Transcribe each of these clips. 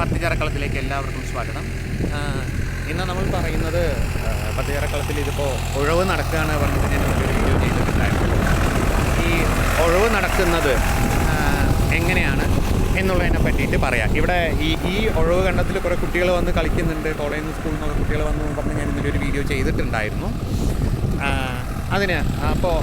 പത്തിചിറക്കളത്തിലേക്ക് എല്ലാവർക്കും സ്വാഗതം. ഇന്ന് നമ്മൾ പറയുന്നത് പത്തിചരക്കളത്തിൽ ഇതിപ്പോൾ ഉഴവ് നടക്കുകയാണ് പറഞ്ഞിട്ട് ഞാൻ ഒരു വീഡിയോ ചെയ്തിട്ടുണ്ടായിരുന്നു. ഈ ഉഴവ് നടക്കുന്നത് എങ്ങനെയാണ് എന്നുള്ളതിനെ പറ്റിയിട്ട് പറയാം. ഇവിടെ ഈ ഈ ഉഴവ് കണ്ടത്തിൽ കുറേ കുട്ടികൾ വന്ന് കളിക്കുന്നുണ്ട്. നിന്ന് സ്കൂളിൽ നിന്നൊക്കെ കുട്ടികൾ വന്നു പറഞ്ഞ് ഞാൻ ഇന്നലെ ഒരു വീഡിയോ ചെയ്തിട്ടുണ്ടായിരുന്നു. അതിന് അപ്പോൾ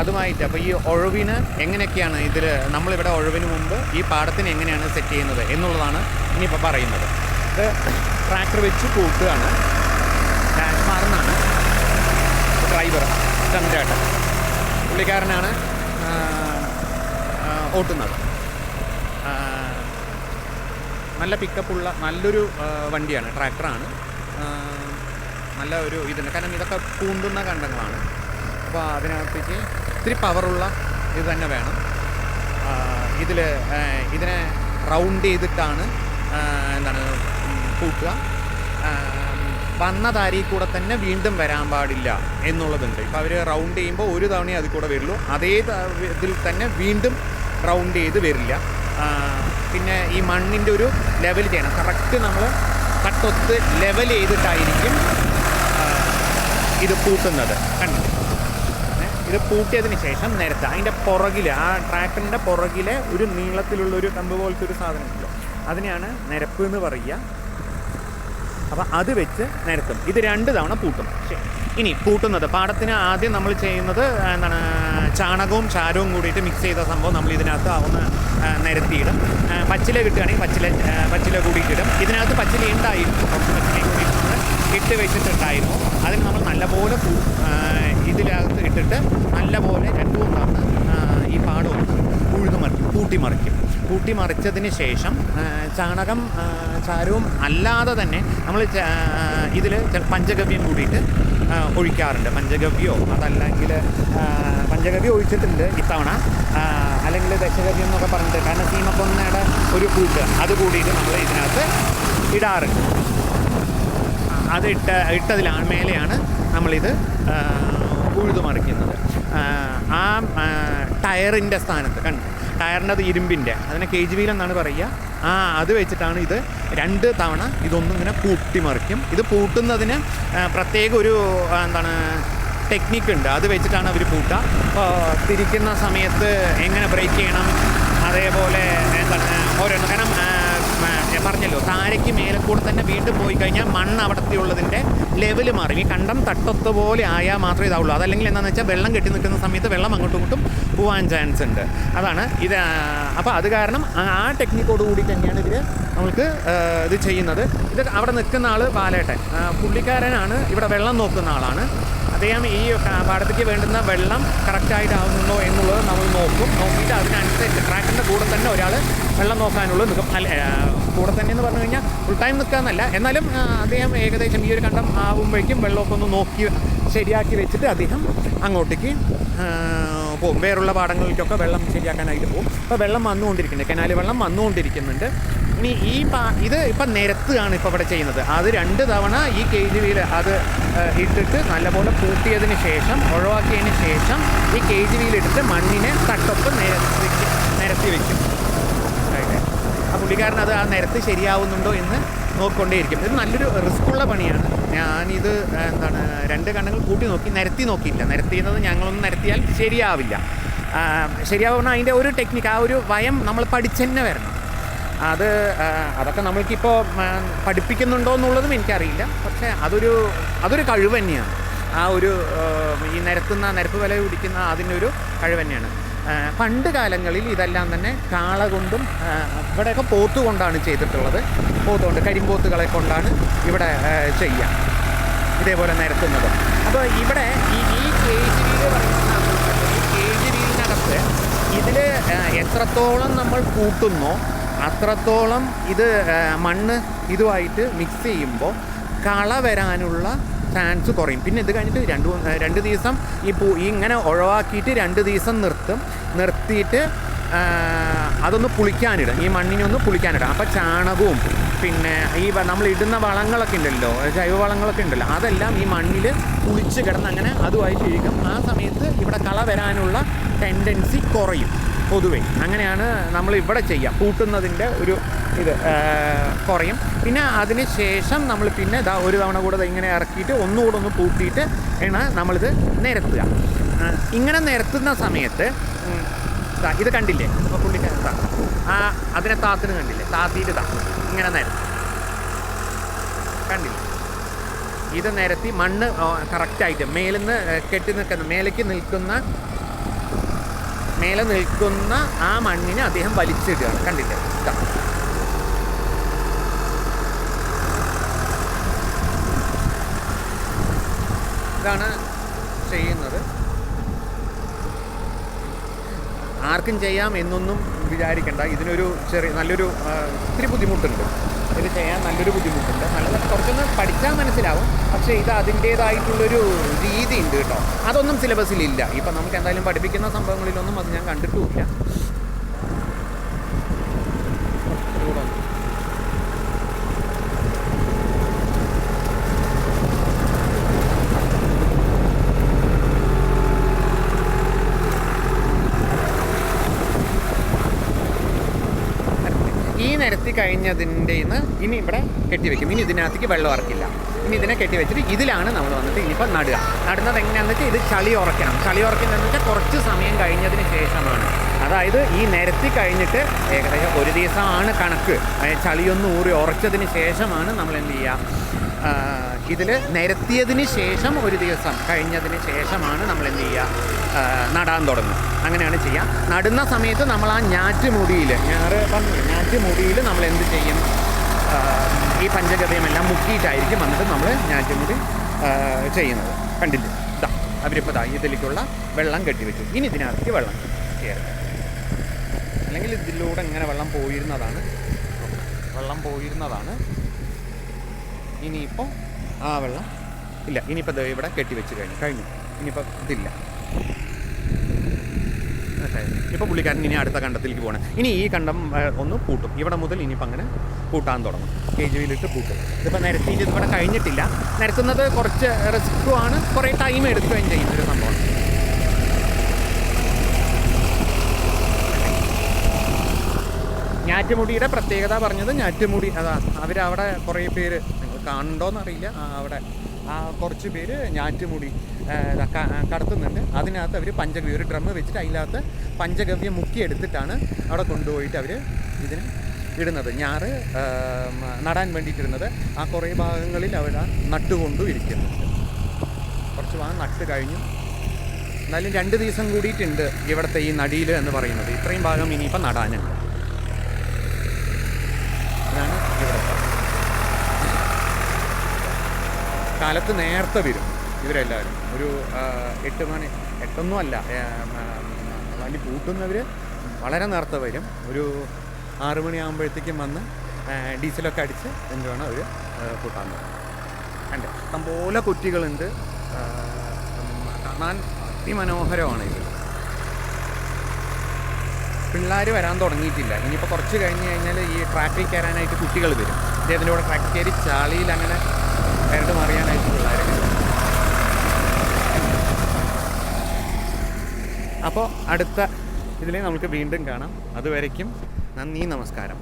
അതുമായിട്ട് അപ്പോൾ ഈ ഒഴിവിന് എങ്ങനെയൊക്കെയാണ് ഇതിൽ നമ്മളിവിടെ ഒഴിവിന് മുമ്പ് ഈ പാടത്തിന് എങ്ങനെയാണ് സെറ്റ് ചെയ്യുന്നത് എന്നുള്ളതാണ് ഇനിയിപ്പോൾ പറയുന്നത്. ഇത് ട്രാക്ടർ വെച്ച് കൂട്ടുകയാണ്. ഡാഷ് മാറുന്നതാണ് ഡ്രൈവർ ചന്ദ്രേട്ടൻ പുള്ളിക്കാരനാണ് ഓട്ടുന്നത്. നല്ല പിക്കപ്പുള്ള നല്ലൊരു വണ്ടിയാണ് ട്രാക്ടറാണ് നല്ല ഒരു ഇതുണ്ട്. കാരണം ഇതൊക്കെ പൂണ്ടുന്ന കണ്ടങ്ങളാണ്. അപ്പോൾ അതിനകത്തേക്ക് ഇത്തിരി പവറുള്ള ഇത് തന്നെ വേണം. ഇതിൽ ഇതിനെ റൗണ്ട് ചെയ്തിട്ടാണ് എന്താണ് കൂട്ടുക വന്ന താരിയിൽ കൂടെ തന്നെ വീണ്ടും വരാൻ പാടില്ല എന്നുള്ളതുണ്ട്. ഇപ്പോൾ അവർ റൗണ്ട് ചെയ്യുമ്പോൾ ഒരു തവണ അതിൽ കൂടെ വരുള്ളൂ. അതേ ഇതിൽ തന്നെ വീണ്ടും റൗണ്ട് ചെയ്ത് വരില്ല. പിന്നെ ഈ മണ്ണിന്റെ ഒരു ലെവൽ ചെയ്യണം. കറക്റ്റ് നമ്മൾ കട്ടൊത്ത് ലെവൽ ചെയ്തിട്ടായിരിക്കും ഇത് പൂട്ടുന്നത്. കണ്ടു? ഇത് പൂട്ടിയതിന് ശേഷം നേരത്തെ അതിന്റെ പുറകിൽ ആ ട്രാക്ടറിന്റെ പുറകിലെ ഒരു നീളത്തിലുള്ള ഒരു കമ്പ് പോലത്തെ ഒരു സാധനമുണ്ടല്ലോ അതിനെയാണ് നിരപ്പ് എന്ന് പറയുക. അപ്പം അത് വെച്ച് നിരത്തും. ഇത് രണ്ട് തവണ പൂട്ടും. ഇനി പൂട്ടുന്നത് പാടത്തിന് ആദ്യം നമ്മൾ ചെയ്യുന്നത് എന്താണ് ചാണകവും ചാരവും കൂടിയിട്ട് മിക്സ് ചെയ്ത സംഭവം നമ്മൾ ഇതിനകത്ത് ഒന്ന് നിരത്തിയിടും. പച്ചില കിട്ടുകയാണെങ്കിൽ പച്ചില പച്ചില കൂടിയിട്ടിടും ഇതിനകത്ത് പച്ചില ഉണ്ടായിരുന്നു. കുറച്ച് പച്ചിലയും കൂടി നമ്മൾ ഇട്ട് വെച്ചിട്ടുണ്ടായിരുന്നു. അതിന് നമ്മൾ നല്ലപോലെ ഇതിനകത്ത് ഇട്ടിട്ട് നല്ലപോലെ രണ്ടു മൂന്ന് തവണ ആ, ഈ പാടം ഒന്ന് ഉഴുതു മറിക്കും കൂട്ടിമറിക്കും കൂട്ടിമറിച്ചതിന് ശേഷം ചാണകം ചാരവും അല്ലാതെ തന്നെ നമ്മൾ ഇതിൽ പഞ്ചഗവ്യം കൂടിയിട്ട് ഒഴിക്കാറുണ്ട്. പഞ്ചഗവ്യോ അതല്ലെങ്കിൽ പഞ്ചഗവ്യം ഒഴിച്ചിട്ടുണ്ട് ഇത്തവണ. അല്ലെങ്കിൽ ദശഗവ്യം എന്നൊക്കെ പറഞ്ഞിട്ട്. കാരണം സീമപ്പൊന്നയുടെ ഒരു കൂട്ട്. അത് കൂടിയിട്ട് നമ്മൾ ഇതിനകത്ത് ഇടാറുണ്ട്. അത് ഇട്ട ഇട്ടതിലാണ് മേലെയാണ് നമ്മളിത് ഉഴുതുമറിക്കുന്നത്. ഉഴുതു മറിക്കുന്നത് ആ, ആ ആ, ടയറിന്റെ സ്ഥാനത്ത് കണ്ടു? ടയറിന്റെ ഇരുമ്പിന്റെ. അതിനെ കെ ജി വീൽ എന്നാണ് പറയുക. ആ അത് വെച്ചിട്ടാണ് ഇത് രണ്ട് തവണ ഇതൊന്നും ഇങ്ങനെ പൂട്ടിമറിക്കും ഇത് പൂട്ടുന്നതിന് പ്രത്യേക ഒരു എന്താണ് ടെക്നിക്ക് ഉണ്ട്. അത് വെച്ചിട്ടാണ് അവർ പൂട്ടുക. അപ്പോൾ തിരിക്കുന്ന സമയത്ത് എങ്ങനെ ബ്രേക്ക് ചെയ്യണം? അതേപോലെ എന്താണ് ഞാൻ പറഞ്ഞല്ലോ താരയ്ക്ക് മേലെ കൂടെ തന്നെ വീണ്ടും പോയി കഴിഞ്ഞാൽ മണ്ണ് അവിടത്തെ ഉള്ളതിന്റെ ലെവൽ മാറും. ഈ കണ്ടം തട്ടൊത്ത പോലെ ആയാൽ മാത്രമേ ഇതാവുള്ളൂ. അതല്ലെങ്കിൽ എന്താണെന്ന് വെച്ചാൽ വെള്ളം കെട്ടി നിൽക്കുന്ന സമയത്ത് വെള്ളം അങ്ങോട്ടും ഇങ്ങോട്ടും പോകാൻ ചാൻസ് ഉണ്ട്. അതാണ് ഇത് അപ്പോൾ അത് കാരണം ആ- ടെക്നിക്കോട് കൂടി തന്നെയാണ് ഇവർ നമുക്ക് ഇത് ചെയ്യുന്നത്. ഇത് അവിടെ നിൽക്കുന്ന ആൾ ബാലേട്ടൻ. ആ, പുള്ളിക്കാരനാണ് ഇവിടെ വെള്ളം നോക്കുന്ന ആളാണ്. അദ്ദേഹം ഈ പാടത്തേക്ക് വേണ്ടുന്ന വെള്ളം കറക്റ്റായിട്ടാവുന്നുണ്ടോ എന്നുള്ളത് നമ്മൾ നോക്കും. നോക്കിയിട്ട് അതിനനുസരിച്ച് ട്രാക്കിന്റെ കൂടെ തന്നെ ഒരാൾ വെള്ളം നോക്കാനുള്ളത് നിൽക്കും അല്ല കൂടെ തന്നെ എന്ന് പറഞ്ഞു കഴിഞ്ഞാൽ ഫുൾ ടൈം നിൽക്കാന്നല്ല എന്നാലും അദ്ദേഹം ഏകദേശം ഈ ഒരു കണ്ടം ആവുമ്പോഴേക്കും വെള്ളമൊക്കെ ഒന്ന് നോക്കി ശരിയാക്കി വെച്ചിട്ട് അദ്ദേഹം അങ്ങോട്ടേക്ക് പോകും. വേറുള്ള പാടങ്ങളിലേക്കൊക്കെ വെള്ളം ശരിയാക്കാനായിട്ട് പോകും. അപ്പോൾ വെള്ളം വന്നുകൊണ്ടിരിക്കുന്നുണ്ട്. കനാല് വെള്ളം വന്നുകൊണ്ടിരിക്കുന്നുണ്ട്. ഇനി ഈ പാ ഇത് ഇപ്പം നിരത്തുകയാണ് ഇപ്പോൾ ഇവിടെ ചെയ്യുന്നത്. അത് രണ്ട് തവണ ഈ കെ ജി വിയിൽ അത് ഇട്ടിട്ട് നല്ലപോലെ പൂട്ടിയതിന് ശേഷം ഒഴിവാക്കിയതിന് ശേഷം ഈ കെ ജി വിയിൽ ഇട്ടിട്ട് മണ്ണിനെ തട്ടൊപ്പ് നിരത്തി വെക്കും നിരത്തി വെക്കും. ആ പുള്ളിക്കാരൻ അത് ആ നിരത്ത് ശരിയാവുന്നുണ്ടോ എന്ന് നോക്കിക്കൊണ്ടേയിരിക്കും. ഇത് നല്ലൊരു റിസ്ക്കുള്ള പണിയാണ്. ഞാനിത് എന്താണ് രണ്ട് കണ്ണുകൾ കൂട്ടി നോക്കി നിരത്തി നോക്കിയില്ല നിരത്തിയുന്നത് ഞങ്ങളൊന്നും നിരത്തിയാൽ ശരിയാവില്ല. ശരിയാവുന്ന അതിന്റെ ഒരു ടെക്നിക്ക് ആ ഒരു വയം നമ്മൾ പഠിച്ചെന്നെ വരണം. അത് അതൊക്കെ നമ്മൾക്കിപ്പോൾ പഠിപ്പിക്കുന്നുണ്ടോ എന്നുള്ളതും എനിക്കറിയില്ല. പക്ഷേ അതൊരു അതൊരു കഴിവ് തന്നെയാണ്. ആ ഒരു ഈ നിരത്തുന്ന നിരപ്പ് വില പിടിക്കുന്ന അതിന്റെ ഒരു കഴിവ് തന്നെയാണ്. പണ്ട് കാലങ്ങളിൽ ഇതെല്ലാം തന്നെ കാള കൊണ്ടും ഇവിടെയൊക്കെ പോത്ത് കൊണ്ടാണ് ചെയ്തിട്ടുള്ളത്. പോത്ത് കൊണ്ട് കരിമ്പോത്തുകളെ കൊണ്ടാണ് ഇവിടെ ചെയ്യുക ഇതേപോലെ നിരത്തുന്നത്. അപ്പോൾ ഇവിടെ ഈ ഈ കേജിരിയിൽ പറയുന്ന ഈ കെ വീലിനകത്ത് ഇതിൽ എത്രത്തോളം നമ്മൾ കൂട്ടുന്നോ അത്രത്തോളം ഇത് മണ്ണ് ഇതുമായിട്ട് മിക്സ് ചെയ്യുമ്പോൾ കള വരാനുള്ള ചാൻസ് കുറയും. പിന്നെ ഇത് കഴിഞ്ഞിട്ട് രണ്ട് രണ്ട് ദിവസം ഈ പൂ ഇങ്ങനെ ഒഴിവാക്കിയിട്ട് രണ്ട് ദിവസം നിർത്തും. നിർത്തിയിട്ട് അതൊന്ന് പുളിക്കാനിടും. ഈ മണ്ണിനെ ഒന്ന് പുളിക്കാനിടും. അപ്പോൾ ചാണകവും പിന്നെ ഈ നമ്മൾ ഇടുന്ന വളങ്ങളൊക്കെ ഉണ്ടല്ലോ ജൈവ വളങ്ങളൊക്കെ ഉണ്ടല്ലോ അതെല്ലാം ഈ മണ്ണിൽ പുളിച്ച് കിടന്ന് അങ്ങനെ അതുമായിട്ട് ഇരിക്കും. ആ സമയത്ത് ഇവിടെ കള വരാനുള്ള ടെൻഡൻസി കുറയും. പൊതുവെ. അങ്ങനെയാണ് നമ്മൾ ഇവിടെ ചെയ്യാം. കൂട്ടുന്നതിന്റെ ഒരു ഇത് കുറയും. പിന്നെ അതിന് ശേഷം നമ്മൾ പിന്നെ ഇതാ ഒരു തവണ കൂടെ ഇങ്ങനെ ഇറക്കിയിട്ട് ഒന്നുകൂടെ ഒന്ന് പൂട്ടിയിട്ട് ആണ് നമ്മളിത് നിരത്തുക. ഇങ്ങനെ നിരത്തുന്ന സമയത്ത് ഇത് കണ്ടില്ലേ? അപ്പോൾ പുള്ളിക്കാരൻ ദാ ആ അതിനെ താത്തിന് കണ്ടില്ലേ? താത്തിയിട്ട് താ ഇങ്ങനെ നിരത്തും കണ്ടില്ലേ? ഇത് നിരത്തി മണ്ണ് കറക്റ്റായിട്ട് മേലിൽ നിന്ന് കെട്ടി നിൽക്കുന്ന മേലേക്ക് നിൽക്കുന്ന മേലെ നിൽക്കുന്ന ആ മണ്ണിനെ അദ്ദേഹം വലിച്ചിടുകയാണ്. കണ്ടില്ലേ? ഇതാണ് ചെയ്യുന്നത്. ആർക്കും ചെയ്യാം എന്നൊന്നും വിചാരിക്കണ്ട. ഇതിനൊരു ചെറിയ നല്ലൊരു ഇത്തിരി ബുദ്ധിമുട്ടുണ്ട്. ഇത് ചെയ്യാൻ നല്ലൊരു ബുദ്ധിമുട്ടുണ്ട്. നല്ലത് കുറച്ചൊന്ന് പഠിച്ചാൽ മനസ്സിലാവും. പക്ഷേ ഇത് അതിന്റേതായിട്ടുള്ളൊരു രീതി ഉണ്ട് കേട്ടോ. അതൊന്നും സിലബസിലില്ല ഇപ്പം നമുക്ക് എന്തായാലും പഠിപ്പിക്കുന്ന സംഭവങ്ങളിലൊന്നും അത് ഞാൻ കണ്ടിട്ടുമില്ല കുറച്ചുകൂടെ ഒന്ന്. ഈ ഇന്ന് ഇനി ഇവിടെ കെട്ടിവെക്കും. ഇനി ഇതിനകത്തേക്ക് വെള്ളം ഇറക്കില്ല. ഇനി ഇതിനെ കെട്ടിവെച്ചിട്ട് ഇതിലാണ് നമ്മൾ വന്നിട്ട് ഇനിയിപ്പോൾ നടുക. നടുന്നത് എങ്ങനെയാണെന്ന് വെച്ചാൽ ഇത് ചളി ഉറക്കണം ചളി ഉറക്കുന്നതെന്ന് വെച്ചാൽ കുറച്ച് സമയം കഴിഞ്ഞതിന് ശേഷമാണ്. അതായത് ഈ നിരത്തി കഴിഞ്ഞിട്ട് ഏകദേശം ഒരു ദിവസമാണ് കണക്ക്. ചളിയൊന്ന് ഊറി ഉറച്ചതിന് ശേഷമാണ് നമ്മൾ എന്ത് ചെയ്യുക? ഇതിൽ നിരത്തിയതിന് ശേഷം ഒരു ദിവസം കഴിഞ്ഞതിന് ശേഷമാണ് നമ്മൾ എന്ത് ചെയ്യുക നടാൻ തുടങ്ങും അങ്ങനെയാണ് ചെയ്യുക നടുന്ന സമയത്ത് നമ്മൾ ആ ഞാറ്റ് മുടിയിൽ ഞാറ് പറഞ്ഞു ഞാറ്റ് മുടിയിൽ നമ്മൾ എന്ത് ചെയ്യും? ഈ പഞ്ചഗവ്യമെല്ലാം മുക്കിയിട്ടായിരിക്കും വന്നിട്ട് നമ്മൾ ഞാറ്റുമുടി മുടി ചെയ്യുന്നത്. കണ്ടില്ലേ? ഇതാ അവരിപ്പോൾ ദാ ഇതിലേക്കുള്ള വെള്ളം കെട്ടിവെച്ചു. ഇനി ഇതിനകത്തേക്ക് വെള്ളം കയറും അല്ലെങ്കിൽ ഇതിലൂടെ ഇങ്ങനെ വെള്ളം പോയിരുന്നതാണ്. വെള്ളം പോയിരുന്നതാണ്. ഇനിയിപ്പോൾ ആ വെള്ളം ഇല്ല. ഇനിയിപ്പോൾ ഇവിടെ കെട്ടിവെച്ച് കഴിഞ്ഞു. കഴിഞ്ഞു. ഇനിയിപ്പോൾ ഇതില്ല. ഇപ്പോൾ പുള്ളിക്കാരൻ ഇനി അടുത്ത കണ്ടത്തിലേക്ക് പോകണം ഇനി ഈ കണ്ടം ഒന്ന് പൂട്ടും. ഇവിടെ മുതൽ ഇനിയിപ്പോൾ അങ്ങനെ പൂട്ടാൻ തുടങ്ങും. കെ ജി വിയിലിട്ട് പൂട്ടും ഇതിപ്പോൾ നിരത്തിയിട്ട് ഇതിവിടെ കഴിഞ്ഞിട്ടില്ല. നിരത്തുന്നത് കുറച്ച് റിസ്ക്കുമാണ് കുറേ ടൈം എടുക്കുകയും ചെയ്യുന്ന ഒരു സംഭവമാണ് ഞാറ്റുമുടിയുടെ പ്രത്യേകത പറഞ്ഞത് ഞാറ്റുമുടി അതാ അവരവിടെ കുറേ പേര് കാണുന്നുണ്ടോയെന്നറിയില്ല അവിടെ കുറച്ച് പേര് ഞാറ്റുമുടി കടത്തുന്നുണ്ട്. അതിനകത്ത് അവർ പഞ്ചഗവ്യ ഒരു ഡ്രമ്മ് വെച്ചിട്ട് അതിനകത്ത് പഞ്ചഗവ്യം മുക്കിയെടുത്തിട്ടാണ് അവിടെ കൊണ്ടുപോയിട്ട് അവർ ഇതിന് ഇടുന്നത്. ഞാറ് നടാൻ വേണ്ടിയിട്ടിരുന്നത്. ആ കുറേ ഭാഗങ്ങളിൽ അവിടെ നട്ടുകൊണ്ടും ഇരിക്കുന്നുണ്ട്. കുറച്ച് ഭാഗം നട്ട് കഴിഞ്ഞു. എന്നാലും രണ്ട് ദിവസം കൂടിയിട്ടുണ്ട് ഇവിടുത്തെ ഈ നടിയിൽ എന്ന് പറയുന്നത്. ഇത്രയും ഭാഗം ഇനിയിപ്പോൾ നടാനുണ്ട് ഇതാണ് ഇവിടുത്തെ കാലത്ത് നേരത്തെ വരും ഇവരെല്ലാവരും. ഒരു എട്ട് മണി എട്ടൊന്നും അല്ല വണ്ടി പൂട്ടുന്നവർ വളരെ നേരത്തെ വരും. ഒരു ആറ് മണിയാകുമ്പോഴത്തേക്കും വന്ന് ഡീസലൊക്കെ അടിച്ച് എന്തുവേണം അവർ കൂട്ടാൻ കണ്ടേ? ഇഷ്ടംപോലെ കുറ്റികളുണ്ട്. കാണാൻ അതിമനോഹരമാണ് ഇത്. പിള്ളേർ വരാൻ തുടങ്ങിയിട്ടില്ല. ഇനിയിപ്പോൾ കുറച്ച് കഴിഞ്ഞ് കഴിഞ്ഞാൽ ഈ ട്രാക്കിൽ കയറാനായിട്ട് കുട്ടികൾ വരും. ഇദ്ദേഹത്തിന്റെ കൂടെ ട്രാക്കിൽ കയറി ചാളിയിൽ അങ്ങനെ കയറിട്ട് അറിയാനായിട്ട് പിള്ളേരെ അപ്പോൾ അടുത്ത ഇതിൽ നമുക്ക് വീണ്ടും കാണാം. അതുവരയ്ക്കും നന്ദി നമസ്കാരം.